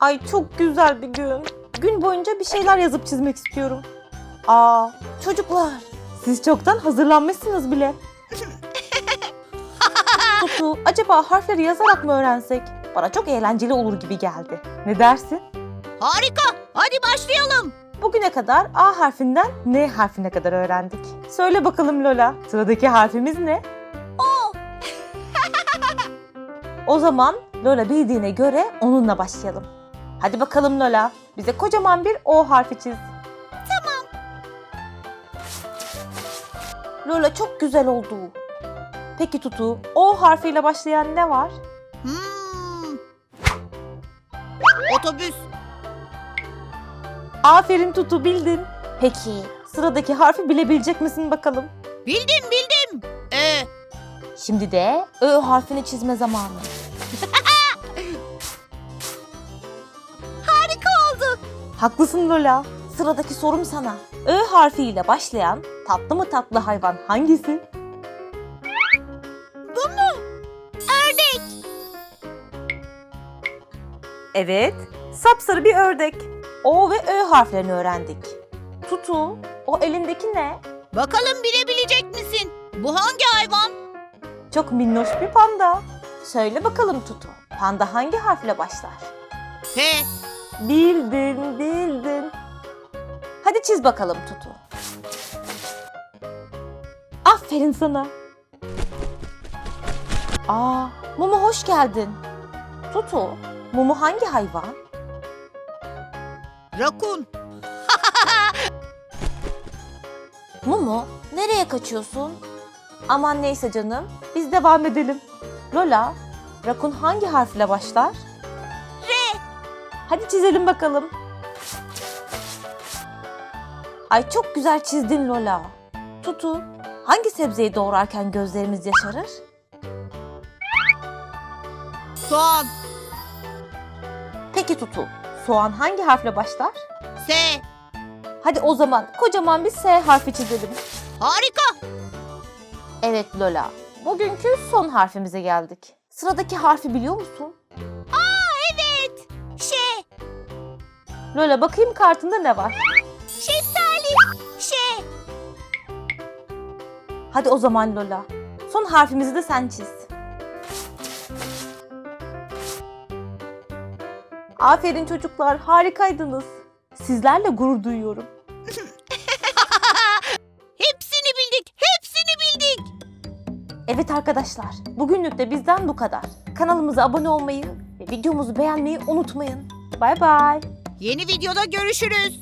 Ay çok güzel bir gün. Gün boyunca bir şeyler yazıp çizmek istiyorum. Aa, çocuklar. Siz çoktan hazırlanmışsınız bile. Tutu, acaba harfleri yazarak mı öğrensek? Bana çok eğlenceli olur gibi geldi. Ne dersin? Harika. Hadi başlayalım. Bugüne kadar A harfinden N harfine kadar öğrendik. Söyle bakalım Lola, sıradaki harfimiz ne? O. O zaman Lola bildiğine göre onunla başlayalım. Hadi bakalım Lola, bize kocaman bir O harfi çiz. Tamam. Lola çok güzel oldu. Peki Tutu, O harfiyle başlayan ne var? Hmm. Otobüs. Aferin Tutu bildin. Peki sıradaki harfi bilebilecek misin bakalım? Bildim bildim. Ee, Şimdi de Ö harfini çizme zamanı. Haklısın Lola. Sıradaki sorum sana. Ö harfiyle başlayan tatlı mı tatlı hayvan hangisi? Bu mu? Ördek. Evet, sapsarı bir ördek. O ve Ö harflerini öğrendik. Tutu, o elindeki ne? Bakalım bilebilecek misin? Bu hangi hayvan? Çok minnoş bir panda. Söyle bakalım Tutu, panda hangi harfle başlar? He. Bildin, bildin. Hadi çiz bakalım Tutu. Aferin sana. Aa, Mumu hoş geldin. Tutu, Mumu hangi hayvan? Rakun. Mumu, nereye kaçıyorsun? Aman neyse canım, biz devam edelim. Lola, rakun hangi harfle başlar? Hadi çizelim bakalım. Ay çok güzel çizdin Lola. Tutu, hangi sebzeyi doğrarken gözlerimiz yaşarır? Soğan. Peki Tutu, soğan hangi harfle başlar? S. Hadi o zaman kocaman bir S harfi çizelim. Harika. Evet Lola, bugünkü son harfimize geldik. Sıradaki harfi biliyor musun? Lola bakayım kartında ne var? Şeftali. Ş. Hadi o zaman Lola. Son harfimizi de sen çiz. Aferin çocuklar, harikaydınız. Sizlerle gurur duyuyorum. Hepsini bildik. Hepsini bildik. Evet arkadaşlar, bugünlük de bizden bu kadar. Kanalımıza abone olmayı ve videomuzu beğenmeyi unutmayın. Bay bay. Yeni videoda görüşürüz.